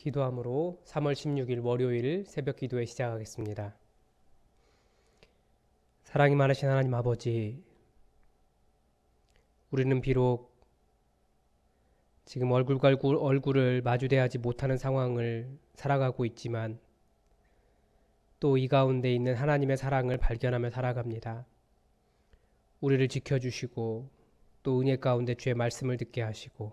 기도함으로 3월 16일 월요일 새벽 기도에 시작하겠습니다. 사랑이 많으신 하나님 아버지, 우리는 비록 지금 얼굴과 얼굴, 얼굴을 마주대하지 못하는 상황을 살아가고 있지만 또 이 가운데 있는 하나님의 사랑을 발견하며 살아갑니다. 우리를 지켜주시고 또 은혜 가운데 주의 말씀을 듣게 하시고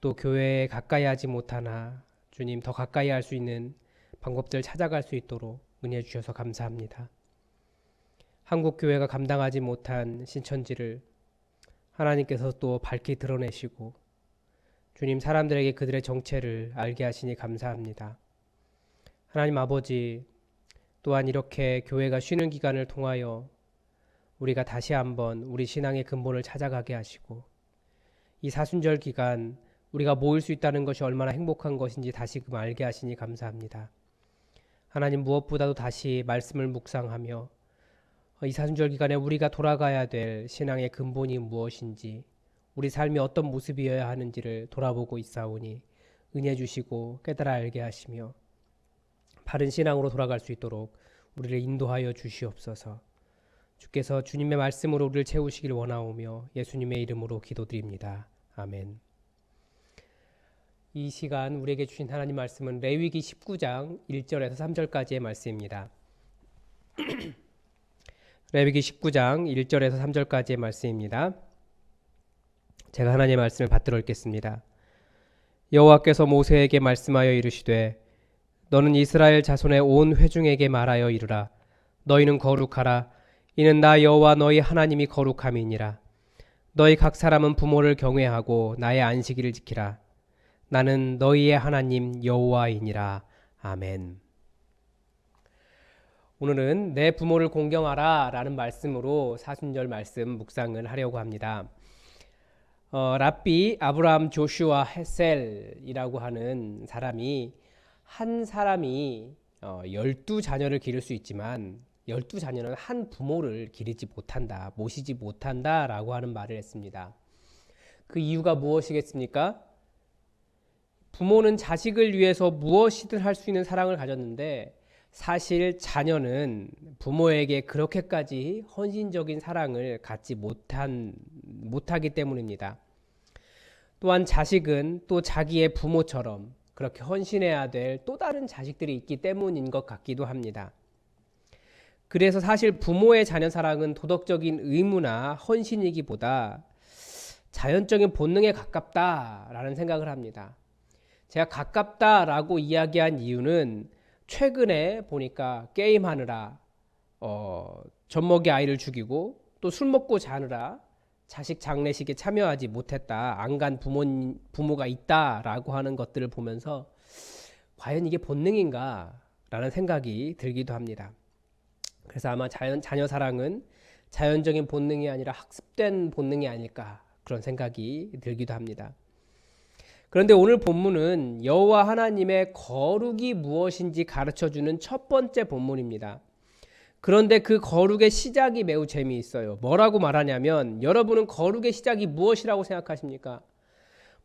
또 교회에 가까이 하지 못하나 주님 더 가까이 할 수 있는 방법들 찾아갈 수 있도록 은혜 주셔서 감사합니다. 한국 교회가 감당하지 못한 신천지를 하나님께서 또 밝히 드러내시고 주님 사람들에게 그들의 정체를 알게 하시니 감사합니다. 하나님 아버지 또한 이렇게 교회가 쉬는 기간을 통하여 우리가 다시 한번 우리 신앙의 근본을 찾아가게 하시고 이 사순절 기간 우리가 모일 수 있다는 것이 얼마나 행복한 것인지 다시금 알게 하시니 감사합니다. 하나님 무엇보다도 다시 말씀을 묵상하며 이 사순절 기간에 우리가 돌아가야 될 신앙의 근본이 무엇인지 우리 삶이 어떤 모습이어야 하는지를 돌아보고 있사오니 은혜 주시고 깨달아 알게 하시며 바른 신앙으로 돌아갈 수 있도록 우리를 인도하여 주시옵소서. 주께서 주님의 말씀으로 우리를 채우시길 원하오며 예수님의 이름으로 기도드립니다. 아멘. 이 시간 우리에게 주신 하나님 말씀은 레위기 19장 1절에서 3절까지의 말씀입니다. 레위기 19장 1절에서 3절까지의 말씀입니다. 제가 하나님의 말씀을 받들어 읽겠습니다. 여호와께서 모세에게 말씀하여 이르시되 너는 이스라엘 자손의 온 회중에게 말하여 이르라 너희는 거룩하라 이는 나 여호와 너희 하나님이 거룩함이니라 너희 각 사람은 부모를 경외하고 나의 안식일을 지키라 나는 너희의 하나님 여호와이니라. 아멘. 오늘은 내 부모를 공경하라 라는 말씀으로 사순절 말씀 묵상을 하려고 합니다. 어, 랍비 아브라함 조슈아 헤셀이라고 하는 사람이 한 사람이 어, 열두 자녀를 기를 수 있지만 열두 자녀는 한 부모를 기르지 못한다, 모시지 못한다 라고 하는 말을 했습니다. 그 이유가 무엇이겠습니까? 부모는 자식을 위해서 무엇이든 할 수 있는 사랑을 가졌는데 사실 자녀는 부모에게 그렇게까지 헌신적인 사랑을 갖지 못한 못하기 때문입니다. 또한 자식은 또 자기의 부모처럼 그렇게 헌신해야 될 또 다른 자식들이 있기 때문인 것 같기도 합니다. 그래서 사실 부모의 자녀 사랑은 도덕적인 의무나 헌신이기보다 자연적인 본능에 가깝다라는 생각을 합니다. 제가 가깝다라고 이야기한 이유는 최근에 보니까 게임하느라 어, 젖먹이 아이를 죽이고 또 술 먹고 자느라 자식 장례식에 참여하지 못했다 안 간 부모 부모가 있다라고 하는 것들을 보면서 과연 이게 본능인가라는 생각이 들기도 합니다. 그래서 아마 자연, 자녀 사랑은 자연적인 본능이 아니라 학습된 본능이 아닐까 그런 생각이 들기도 합니다. 그런데 오늘 본문은 여호와 하나님의 거룩이 무엇인지 가르쳐 주는 첫 번째 본문입니다. 그런데 그 거룩의 시작이 매우 재미있어요. 뭐라고 말하냐면 여러분은 거룩의 시작이 무엇이라고 생각하십니까?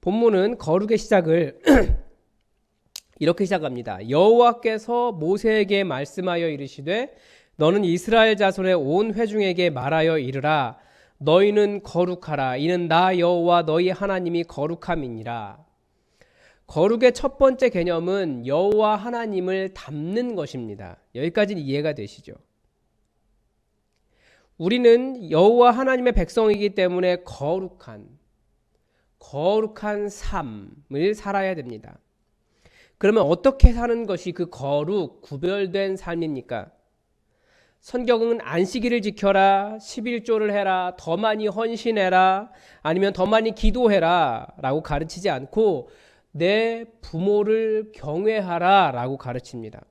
본문은 거룩의 시작을 이렇게 시작합니다. 여호와께서 모세에게 말씀하여 이르시되 너는 이스라엘 자손의 온 회중에게 말하여 이르라 너희는 거룩하라 이는 나 여호와 너희 하나님이 거룩함이니라. 거룩의 첫 번째 개념은 여호와 하나님을 닮는 것입니다. 여기까지는 이해가 되시죠? 우리는 여호와 하나님의 백성이기 때문에 거룩한 거룩한 삶을 살아야 됩니다. 그러면 어떻게 사는 것이 그 거룩 구별된 삶입니까? 성경은 안식일을 지켜라, 11조를 해라, 더 많이 헌신해라, 아니면 더 많이 기도해라 라고 가르치지 않고 내 부모를 경외하라 라고 가르칩니다.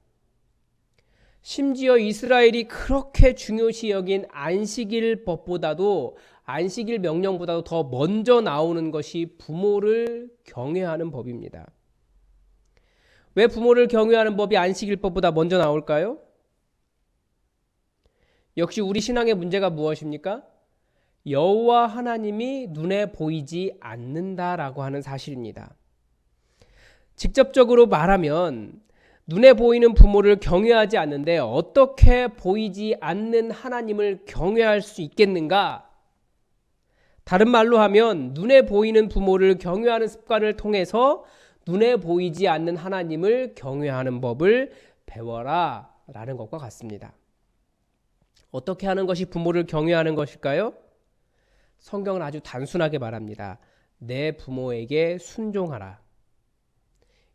심지어 이스라엘이 그렇게 중요시 여긴 안식일 법보다도 안식일 명령보다도 더 먼저 나오는 것이 부모를 경외하는 법입니다. 왜 부모를 경외하는 법이 안식일 법보다 먼저 나올까요? 역시 우리 신앙의 문제가 무엇입니까? 여호와 하나님이 눈에 보이지 않는다라고 하는 사실입니다. 직접적으로 말하면 눈에 보이는 부모를 경외하지 않는데 어떻게 보이지 않는 하나님을 경외할 수 있겠는가? 다른 말로 하면 눈에 보이는 부모를 경외하는 습관을 통해서 눈에 보이지 않는 하나님을 경외하는 법을 배워라 라는 것과 같습니다. 어떻게 하는 것이 부모를 경외하는 것일까요? 성경은 아주 단순하게 말합니다. 내 부모에게 순종하라.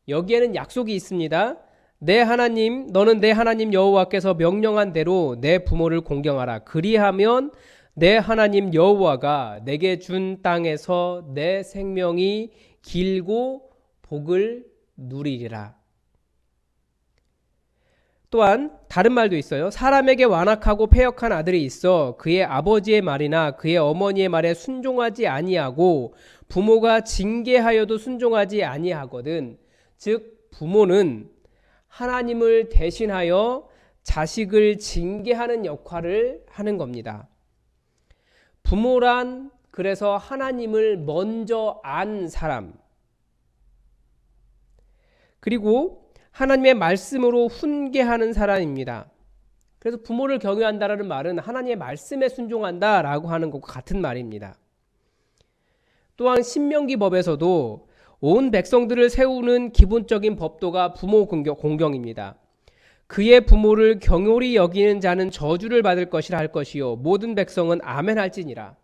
여기에는 약속이 있습니다. 내 하나님, 너는 내 하나님 여호와께서 명령한 대로 내 부모를 공경하라. 그리하면 내 하나님 여호와가 내게 준 땅에서 내 생명이 길고 복을 누리리라. 또한 다른 말도 있어요. 사람에게 완악하고 패역한 아들이 있어 그의 아버지의 말이나 그의 어머니의 말에 순종하지 아니하고 부모가 징계하여도 순종하지 아니하거든. 즉 부모는 하나님을 대신하여 자식을 징계하는 역할을 하는 겁니다. 부모란 그래서 하나님을 먼저 안 사람. 그리고 하나님의 말씀으로 훈계하는 사람입니다. 그래서 부모를 경외한다라는 말은 하나님의 말씀에 순종한다라고 하는 것과 같은 말입니다. 또한 신명기 법에서도 온 백성들을 세우는 기본적인 법도가 부모 공경 입니다. 그의 부모를 경홀히 여기는 자는 저주를 받을 것이라 할 것이요 모든 백성은 아멘 할지니라.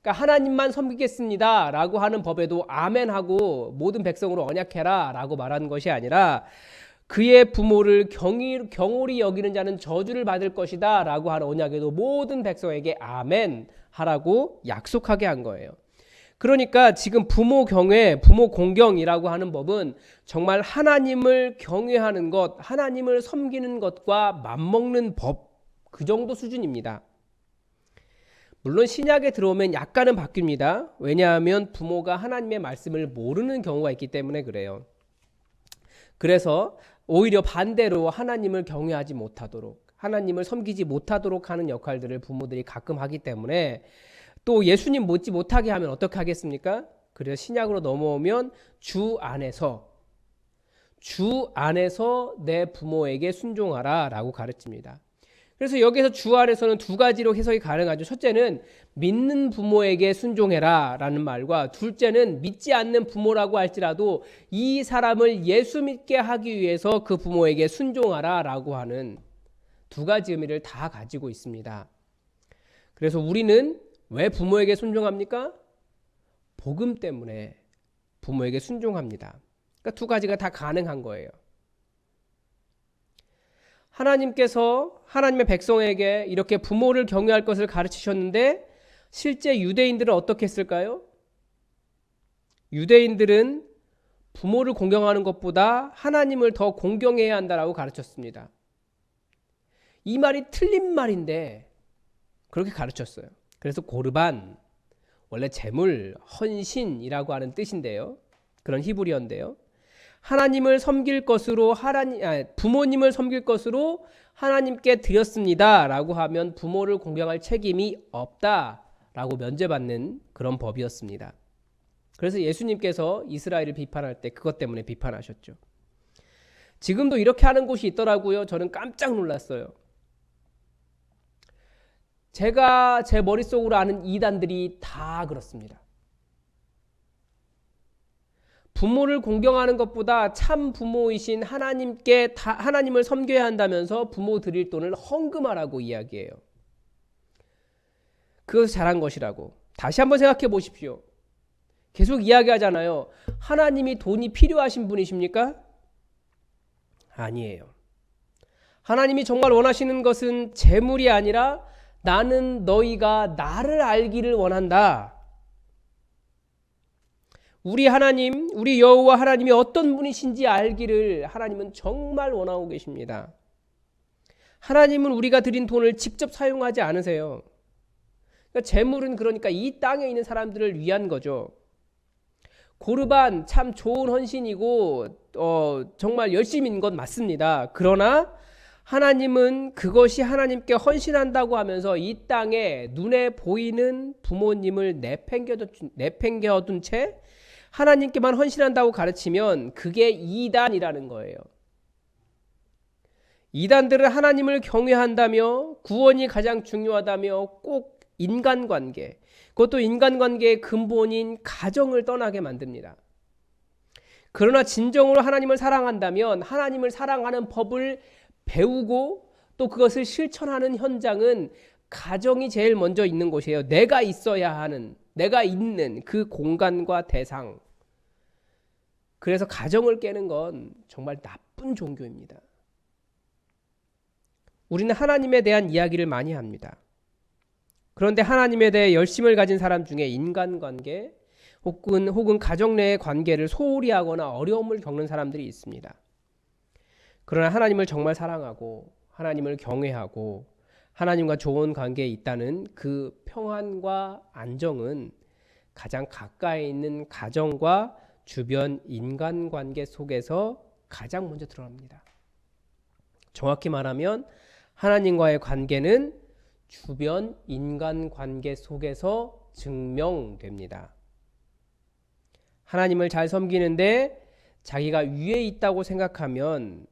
그러니까 하나님만 섬기겠습니다라고 하는 법에도 아멘하고 모든 백성으로 언약해라라고 말하는 것이 아니라 그의 부모를 경홀히 여기는 자는 저주를 받을 것이다라고 하는 언약에도 모든 백성에게 아멘 하라고 약속하게 한 거예요. 그러니까 지금 부모 경외, 부모 공경이라고 하는 법은 정말 하나님을 경외하는 것, 하나님을 섬기는 것과 맞먹는 법, 그 정도 수준입니다. 물론 신약에 들어오면 약간은 바뀝니다. 왜냐하면 부모가 하나님의 말씀을 모르는 경우가 있기 때문에 그래요. 그래서 오히려 반대로 하나님을 경외하지 못하도록, 하나님을 섬기지 못하도록 하는 역할들을 부모들이 가끔 하기 때문에 또 예수님 못지 못하게 하면 어떻게 하겠습니까? 그래서 신약으로 넘어오면 주 안에서 주 안에서 내 부모에게 순종하라 라고 가르칩니다. 그래서 여기서 주 안에서는 두 가지로 해석이 가능하죠. 첫째는 믿는 부모에게 순종해라 라는 말과 둘째는 믿지 않는 부모라고 할지라도 이 사람을 예수 믿게 하기 위해서 그 부모에게 순종하라 라고 하는 두 가지 의미를 다 가지고 있습니다. 그래서 우리는 왜 부모에게 순종합니까? 복음 때문에 부모에게 순종합니다. 그러니까 두 가지가 다 가능한 거예요. 하나님께서 하나님의 백성에게 이렇게 부모를 경외할 것을 가르치셨는데 실제 유대인들은 어떻게 했을까요? 유대인들은 부모를 공경하는 것보다 하나님을 더 공경해야 한다라고 가르쳤습니다. 이 말이 틀린 말인데 그렇게 가르쳤어요. 그래서 고르반 원래 재물 헌신이라고 하는 뜻인데요. 그런 히브리어인데요. 하나님을 섬길 것으로 하나님 아, 부모님을 섬길 것으로 하나님께 드렸습니다라고 하면 부모를 공경할 책임이 없다라고 면제받는 그런 법이었습니다. 그래서 예수님께서 이스라엘을 비판할 때 그것 때문에 비판하셨죠. 지금도 이렇게 하는 곳이 있더라고요. 저는 깜짝 놀랐어요. 제가 제 머릿속으로 아는 이단들이 다 그렇습니다. 부모를 공경하는 것보다 참 부모이신 하나님께 다, 하나님을 섬겨야 한다면서 부모 드릴 돈을 헌금하라고 이야기해요. 그것을 잘한 것이라고. 다시 한번 생각해 보십시오. 계속 이야기하잖아요. 하나님이 돈이 필요하신 분이십니까? 아니에요. 하나님이 정말 원하시는 것은 재물이 아니라 나는 너희가 나를 알기를 원한다. 우리 하나님, 우리 여호와 하나님이 어떤 분이신지 알기를 하나님은 정말 원하고 계십니다. 하나님은 우리가 드린 돈을 직접 사용하지 않으세요. 그러니까 재물은 그러니까 이 땅에 있는 사람들을 위한 거죠. 고르반 참 좋은 헌신이고 어, 정말 열심인 것 맞습니다. 그러나 하나님은 그것이 하나님께 헌신한다고 하면서 이 땅에 눈에 보이는 부모님을 내팽겨둔, 채 하나님께만 헌신한다고 가르치면 그게 이단이라는 거예요. 이단들은 하나님을 경외한다며 구원이 가장 중요하다며 꼭 인간관계, 그것도 인간관계의 근본인 가정을 떠나게 만듭니다. 그러나 진정으로 하나님을 사랑한다면 하나님을 사랑하는 법을 배우고 또 그것을 실천하는 현장은 가정이 제일 먼저 있는 곳이에요. 내가 있어야 하는, 내가 있는 그 공간과 대상. 그래서 가정을 깨는 건 정말 나쁜 종교입니다. 우리는 하나님에 대한 이야기를 많이 합니다. 그런데 하나님에 대해 열심을 가진 사람 중에 인간관계 혹은 혹은 가정 내의 관계를 소홀히 하거나 어려움을 겪는 사람들이 있습니다. 그러나 하나님을 정말 사랑하고 하나님을 경외하고 하나님과 좋은 관계에 있다는 그 평안과 안정은 가장 가까이 있는 가정과 주변 인간 관계 속에서 가장 먼저 드러납니다. 정확히 말하면 하나님과의 관계는 주변 인간 관계 속에서 증명됩니다. 하나님을 잘 섬기는데 자기가 위에 있다고 생각하면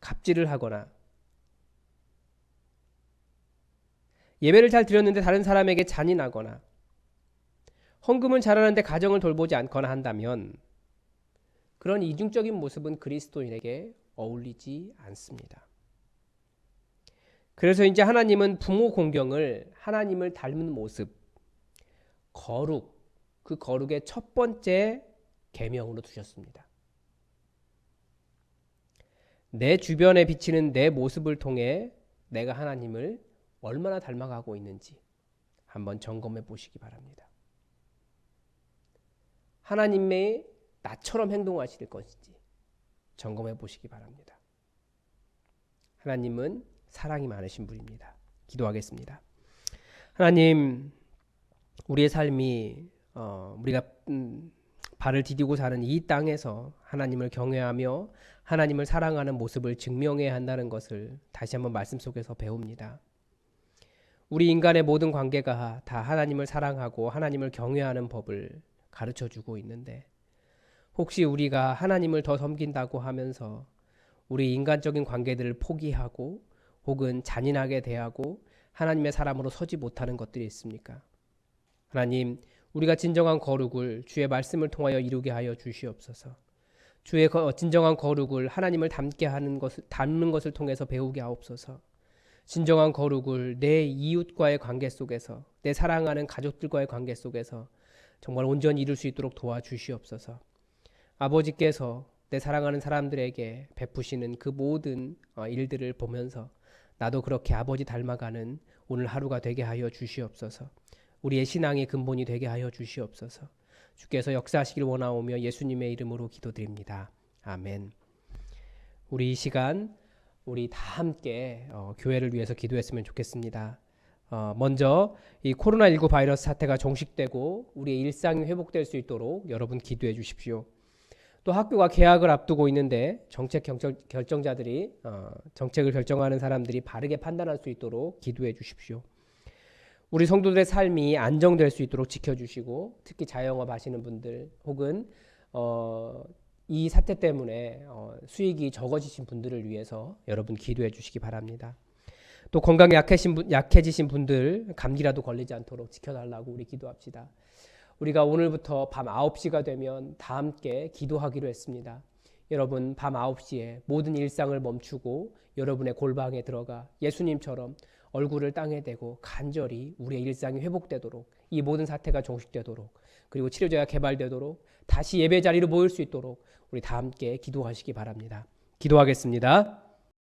갑질을 하거나 예배를 잘 드렸는데 다른 사람에게 잔인하거나 헌금은 잘하는데 가정을 돌보지 않거나 한다면 그런 이중적인 모습은 그리스도인에게 어울리지 않습니다. 그래서 이제 하나님은 부모 공경을 하나님을 닮은 모습, 거룩, 그 거룩의 첫 번째 계명으로 두셨습니다. 내 주변에 비치는 내 모습을 통해 내가 하나님을 얼마나 닮아가고 있는지 한번 점검해 보시기 바랍니다. 하나님의 나처럼 행동하실 것인지 점검해 보시기 바랍니다. 하나님은 사랑이 많으신 분입니다. 기도하겠습니다. 하나님, 우리의 삶이 어, 우리가 음, 발을 디디고 사는 이 땅에서 하나님을 경외하며 하나님을 사랑하는 모습을 증명해야 한다는 것을 다시 한번 말씀 속에서 배웁니다. 우리 인간의 모든 관계가 다 하나님을 사랑하고 하나님을 경외하는 법을 가르쳐 주고 있는데 혹시 우리가 하나님을 더 섬긴다고 하면서 우리 인간적인 관계들을 포기하고 혹은 잔인하게 대하고 하나님의 사람으로 서지 못하는 것들이 있습니까? 하나님, 우리가 진정한 거룩을 주의 말씀을 통하여 이루게 하여 주시옵소서. 주의 진정한 거룩을 하나님을 닮게 하는 것을 닮는 것을 통해서 배우게 하옵소서. 진정한 거룩을 내 이웃과의 관계 속에서 내 사랑하는 가족들과의 관계 속에서 정말 온전히 이룰 수 있도록 도와주시옵소서. 아버지께서 내 사랑하는 사람들에게 베푸시는 그 모든 어, 일들을 보면서 나도 그렇게 아버지 닮아가는 오늘 하루가 되게 하여 주시옵소서. 우리의 신앙의 근본이 되게 하여 주시옵소서. 주께서 역사하시길 원하오며 예수님의 이름으로 기도드립니다. 아멘. 우리 이 시간 우리 다 함께 어, 교회를 위해서 기도했으면 좋겠습니다. 어, 먼저 이 코로나19 바이러스 사태가 종식되고 우리의 일상이 회복될 수 있도록 여러분 기도해 주십시오. 또 학교가 개학을 앞두고 있는데 정책 결정자들이 어, 정책을 결정하는 사람들이 바르게 판단할 수 있도록 기도해 주십시오. 우리 성도들의 삶이 안정될 수 있도록 지켜주시고 특히 자영업 하시는 분들 혹은 어, 이 사태 때문에 어, 수익이 적어지신 분들을 위해서 여러분 기도해 주시기 바랍니다. 또 건강이 약해진 분, 약해지신 분들 감기라도 걸리지 않도록 지켜달라고 우리 기도합시다. 우리가 오늘부터 밤 9시가 되면 다 함께 기도하기로 했습니다. 여러분 밤 9시에 모든 일상을 멈추고 여러분의 골방에 들어가 예수님처럼 얼굴을 땅에 대고 간절히 우리의 일상이 회복되도록 이 모든 사태가 종식되도록 그리고 치료제가 개발되도록 다시 예배 자리로 모일 수 있도록 우리 다 함께 기도하시기 바랍니다. 기도하겠습니다.